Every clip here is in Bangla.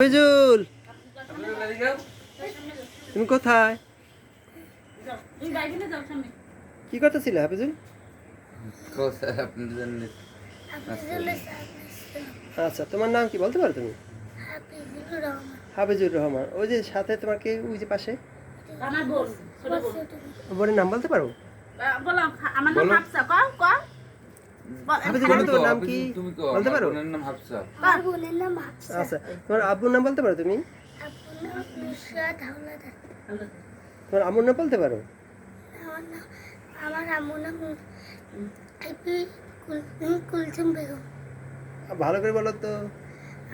হাফিজুল তুমি কোথায়? কি করতেছিল হাফিজুল? আচ্ছা তোমার নাম কি বলতে পারো তুমি? হাফিজুর রহমান। ওই যে সাথে তোমার কে ওই যে পাশে? বোনের নাম বলতে পারো? বলো আমার নাম হাফসা ক ক নাম কি? বলতে পারো? নাম হাফসা। নাম হাফসা। আচ্ছা তোমার আব্বুর নাম বলতে পারো তুমি? আপুর নাম নুসরাত হাওলাদার। তোমার আম্মুর নাম বলতে পারো? আমার আম্মুর নাম কুলসুম বেগম। ভালো করে বলো তো।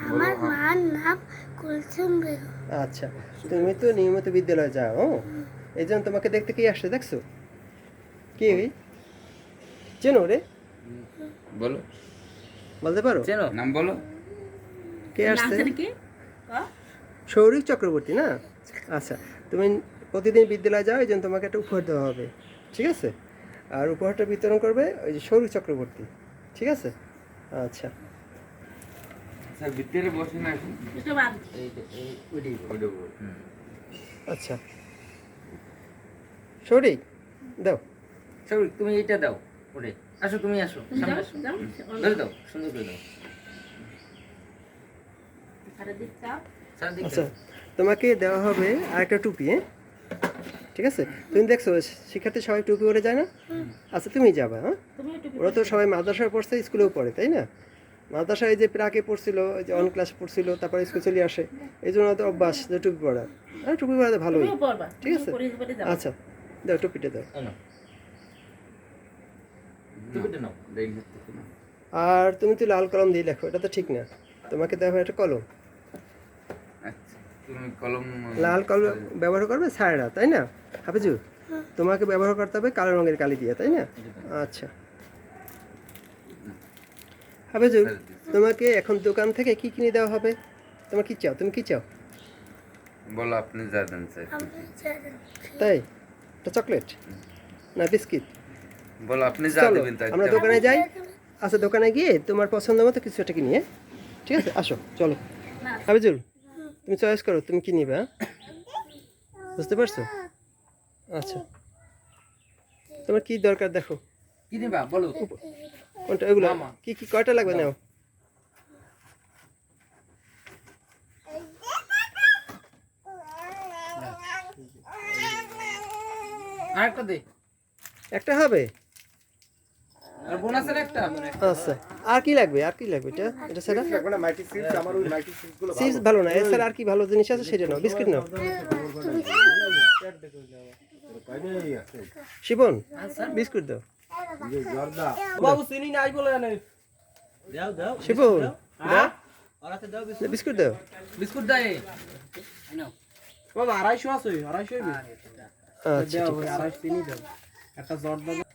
আমার মার নাম কুলসুম বেগম। আচ্ছা তুমি তো নিয়মিত বিদ্যালয়ে যাও ও এই জন্য তোমাকে দেখতে কে আসছে দেখছ? কে? ওই চেনো রে? বলো। বলতে পারো? চেনো? নাম বলো। কে আসছে? সৌরিক চক্রবর্তী না? আচ্ছা তুমি প্রতিদিন বিদ্যালয়ে যাও এই জন্য তোমাকে একটা উপহার দেওয়া হবে। ঠিক আছে? আর উপহারটা বিতরণ করবে ওই যে সৌরিক চক্রবর্তী। ঠিক আছে? আচ্ছা। স্যার ভিতরে বসে না। আচ্ছা। সৌরিক দাও। সৌরিক তুমি এটা দাও। ওরে আসো তুমি আসো সামনে আসো। ধরে দাও সুন্দর করে দাও। আচ্ছা তোমাকে দেওয়া হবে আরেকটা টুপি হ্যাঁ? ঠিক আছে? তুমি দেখছ শিক্ষার্থী সবাই টুপি পরে যায় না? আচ্ছা তুমি যাবা হ্যাঁ? ওরা তো সবাই মাদ্রাসায় পড়ছে স্কুলেও পড়ে তাই না? মাদ্রাসায় যে প্রাকে পড়ছিল যে অন ক্লাস পড়ছিল তারপরে স্কুল চলে আসে। এই জন্য তো অভ্যাস যে টুপি পরা। হ্যাঁ টুপি পরাতে ভালোই। ঠিক আছে? পরে পরে আচ্ছা দাও টুপিটা দাও। নাও। আর তুমি তো লাল কলম দিয়ে লেখো এটা তো ঠিক না। তোমাকে দেওয়া হয় একটা কলম। আচ্ছা তুমি কলম লাল কলম ব্যবহার করবে স্যারেরা তাই না? হাফিজু তোমাকে ব্যবহার করতে হবে কালো রঙের কালি দিয়ে তাই না? আচ্ছা। হাফিজু তোমাকে এখন দোকান থেকে কি কিনে দেওয়া হবে? তোমার কি চাও? তুমি কি চাও? বলো আপনি যা দেন। তাই? এটা চকলেট? না বিস্কিট? বলো আপনি যা দেবেন তাই আমরা দোকানে যাই আচ্ছা দোকানে গিয়ে তোমার পছন্দ মতো কিছু একটা কিনি হ্যাঁ? ঠিক আছে? আসো চলো। না হাবিজুল তুমি চয়েস করো তুমি কি নিবে হ্যাঁ? বুঝতে পারছ? আচ্ছা। তোমার কি দরকার দেখো। কি দিবা বলো। কোনটা? এগুলো। কি কি কয়টা লাগবে নাও? আরেকটা দে। একটা হবে? আর বোন একটা? আচ্ছা আর কি লাগবে? আর কি লাগবে? এটা এটা সেটা চিপস ভালো। না। এছাড়া আর কি ভালো জিনিস আছে সেটা নাও। বিস্কিট নাও। শিবন বিস্কুট দাও। বাবু চিনি নাই বলে জানে শিবন দাও। বিস্কুট। দাও। বিস্কুট দেয় বাবা আড়াইশো আছে আড়াইশো আচ্ছা আড়াইশো চিনি দাও। একটা জর্দা দাও।